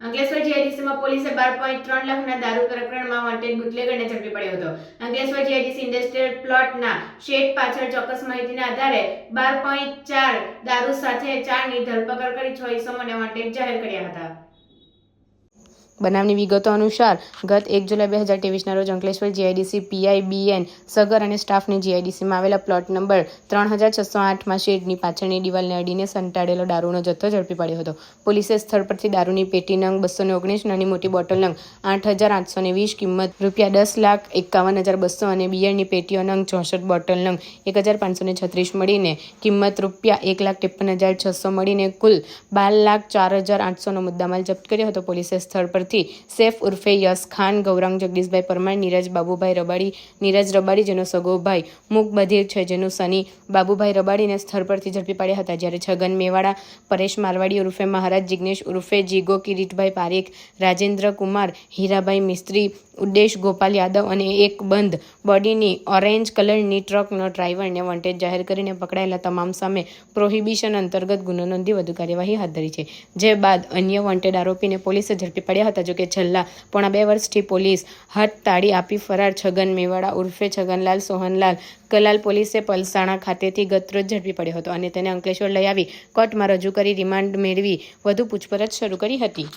અંકલેશ્વર જીઆઈડીસીમાં પોલીસે બાર પોઈન્ટ ત્રણ લાખના દારૂ પ્રકરણમાં વોન્ટેડ બુટલેગરને ઝડપી પડ્યો હતો. અંકલેશ્વર જીઆઈડીસી ઇન્ડસ્ટ્રીયલ પ્લોટના શેડ પાછળ ચોક્કસ માહિતીના આધારે બાર પોઈન્ટ ચાર દારૂ સાથે ચારની ધરપકડ કરી છ ઇસમોને વોન્ટેડ જાહેર કર્યા હતા. બનાવની વિગતો અનુસાર, ગત એક જુલાઈ બે હજાર ત્રેવીસના રોજ અંકલેશ્વર જીઆઈડીસી, પીઆઈબીએન, સગર અને સ્ટાફને જીઆઈડીસીમાં આવેલા પ્લોટ નંબર ત્રણ હજાર છસો આઠમાં શેડની પાછળની દિવાલને અડીને સંતાડેલો દારૂનો જથ્થો ઝડપી પાડ્યો હતો. પોલીસે સ્થળ પરથી દારૂની પેટી નંગ બસો ને ઓગણીસ નાની મોટી બોટલ નંગ આઠ હજાર આઠસો ને વીસ કિંમત રૂપિયા દસ લાખ એકાવન હજાર બસો અને બિયરની પેટીઓ નંગ ચોસઠ બોટલ નંગ એક હજાર પાંચસો ને છત્રીસ મળીને કિંમત રૂપિયા એક લાખ ત્રેપન હજાર છસો મળીને કુલ બાર લાખ ચાર હજાર આઠસોનો મુદ્દામાલ જપ્ત કર્યો હતો. પોલીસે સ્થળ પરથી સેફ ઉર્ફે યસ ખાન, ગૌરાંગ જગદીશભાઈ પરમાર, નીરજ બાબુભાઈ રબાડી, નીરજ રબાડી જેનો સગો ભાઈ મુક બધીર છે, જેનું સની બાબુભાઈ રબાડીને સ્થળ પરથી ઝડપી પાડ્યા હતા. જ્યારે છગન મેવાડા, પરેશ મારવાડી ઉર્ફે મહારાજ જિગ્નેશ ઉર્ફે જીગો કિરીટભાઈ પારેખ, રાજેન્દ્ર કુમાર હીરાભાઈ મિસ્ત્રી ઉદ્દેશ ગોપાલ યાદવ અને એક બંધ બોડીની ઓરેન્જ કલરની ટ્રકનો ડ્રાઈવરને વોન્ટેજ જાહેર કરીને પકડાયેલા તમામ સામે પ્રોહિબિશન અંતર્ગત ગુનો નોંધી વધુ કાર્યવાહી હાથ ધરી છે. જે બાદ અન્ય વોન્ટેડ આરોપીને પોલીસે ઝડપી પડ્યા હતા જોકે છેલ્લા પોણા બે વર્ષથી પોલીસ હાથ તાળી આપી ફરાર છગન મેવાડા ઉર્ફે છગનલાલ સોહનલાલ કલાલ પોલીસે પલસાણા ખાતેથી ગતરોજ ઝડપી પડ્યો હતો અને તેને અંકલેશ્વર લઈ આવી. કોર્ટમાં રજૂ કરી રિમાન્ડ મેળવી વધુ પૂછપરછ શરૂ કરી હતી.